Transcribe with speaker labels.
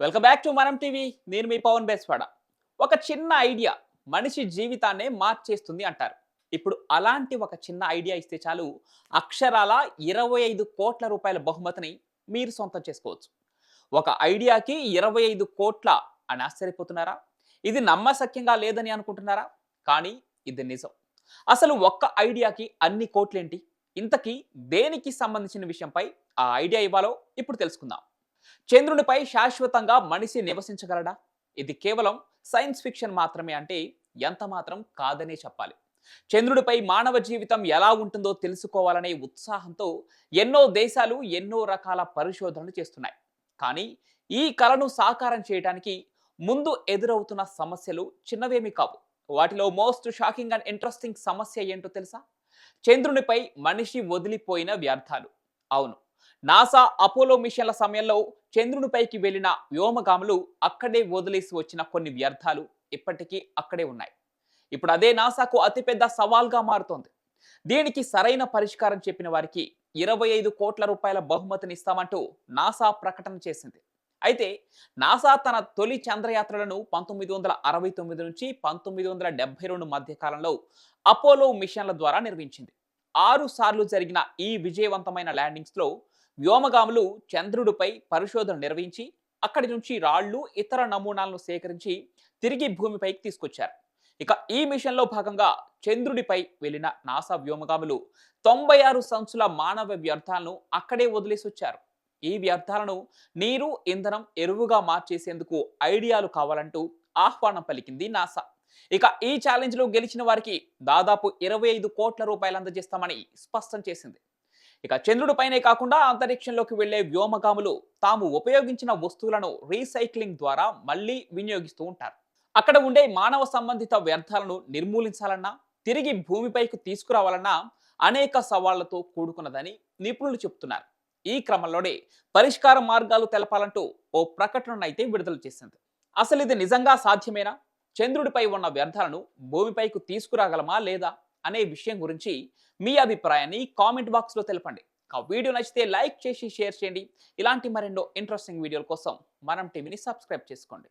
Speaker 1: Welcome back to Manam TV నేను మీ పవన్ బేస్వాడ. ఒక చిన్న ఐడియా మనిషి జీవితాన్నే మార్చేస్తుంది అంటారు. ఇప్పుడు అలాంటి ఒక చిన్న ఐడియా ఇస్తే చాలు అక్షరాల ఇరవై ఐదు కోట్ల రూపాయల బహుమతిని మీరు సొంతం చేసుకోవచ్చు. ఒక ఐడియాకి ఇరవై ఐదు కోట్ల అని ఆశ్చర్యపోతున్నారా? ఇది నమ్మసక్యంగా లేదని అనుకుంటున్నారా? కానీ ఇది నిజం. అసలు ఒక్క ఐడియాకి అన్ని కోట్లేంటి? ఇంతకీ దేనికి సంబంధించిన విషయంపై ఆ ఐడియా ఇవ్వాలో ఇప్పుడు తెలుసుకుందాం. చంద్రునిపై శాశ్వతంగా మనిషి నివసించగలడా? ఇది కేవలం సైన్స్ ఫిక్షన్ మాత్రమే అంటే ఎంత మాత్రం కాదనే చెప్పాలి. చంద్రుడిపై మానవ జీవితం ఎలా ఉంటుందో తెలుసుకోవాలనే ఉత్సాహంతో ఎన్నో దేశాలు ఎన్నో రకాల పరిశోధనలు చేస్తున్నాయి. కానీ ఈ కళను సాకారం చేయడానికి ముందు ఎదురవుతున్న సమస్యలు చిన్నవేమీ కావు. వాటిలో మోస్ట్ షాకింగ్ అండ్ ఇంట్రెస్టింగ్ సమస్య ఏంటో తెలుసా? చంద్రునిపై మనిషి వదిలిపోయిన వ్యర్థాలు. అవును నాసా అపోలో మిషన్ల సమయంలో చంద్రునిపైకి వెళ్ళిన వ్యోమగాములు అక్కడే వదిలేసి వచ్చిన కొన్ని వ్యర్థాలు ఇప్పటికీ అక్కడే ఉన్నాయి. ఇప్పుడు అదే నాసాకు అతిపెద్ద సవాల్గా మారుతోంది. దీనికి సరైన పరిష్కారం చెప్పిన వారికి ఇరవై ఐదు కోట్ల రూపాయల బహుమతిని ఇస్తామంటూ నాసా ప్రకటన చేసింది. అయితే నాసా తన తొలి చంద్రయాత్రలను పంతొమ్మిది వందల అరవై తొమ్మిది నుంచి పంతొమ్మిది వందల డెబ్బై రెండు మధ్య కాలంలో అపోలో మిషన్ల ద్వారా నిర్మించింది ఆరు సార్లు జరిగిన ఈ విజయవంతమైన ల్యాండింగ్స్లో వ్యోమగాములు చంద్రుడిపై పరిశోధన నిర్వహించి అక్కడి నుంచి రాళ్ళు ఇతర నమూనాలను సేకరించి తిరిగి భూమిపైకి తీసుకొచ్చారు. ఇక ఈ మిషన్లో భాగంగా చంద్రుడిపై వెళ్ళిన నాసా వ్యోమగాములు తొంభై ఆరు సంచుల మానవ వ్యర్థాలను అక్కడే వదిలేసొచ్చారు. ఈ వ్యర్థాలను నీరు ఇంధనం ఎరువుగా మార్చేసేందుకు ఐడియాలు కావాలంటూ ఆహ్వానం పలికింది నాసా. ఇక ఈ ఛాలెంజ్లో గెలిచిన వారికి దాదాపు ఇరవై ఐదు కోట్ల రూపాయలు అందజేస్తామని స్పష్టం చేసింది. ఇక చంద్రుడిపైనే కాకుండా అంతరిక్షంలోకి వెళ్ళే వ్యోమగాములు తాము ఉపయోగించిన వస్తువులను రీసైక్లింగ్ ద్వారా మళ్ళీ వినియోగిస్తూ ఉంటారు. అక్కడ ఉండే మానవ సంబంధిత వ్యర్థాలను నిర్మూలించాలన్నా తిరిగి భూమిపైకి తీసుకురావాలన్నా అనేక సవాళ్ళతో కూడుకున్నదని నిపుణులు చెబుతున్నారు. ఈ క్రమంలోనే పరిష్కార మార్గాలు తెలపాలంటూ ఓ ప్రకటనను అయితే విడుదల చేసింది. అసలు ఇది నిజంగా సాధ్యమేనా? చంద్రుడిపై ఉన్న వ్యర్థాలను భూమిపైకి తీసుకురాగలమా లేదా అనే విషయం గురించి మీ అభిప్రాయాన్ని కామెంట్ బాక్స్లో తెలపండి. ఆ వీడియో నచ్చితే లైక్ చేసి షేర్ చేయండి. ఇలాంటి మరెన్నో ఇంట్రెస్టింగ్ వీడియోల కోసం మనం టీవీని సబ్స్క్రైబ్ చేసుకోండి.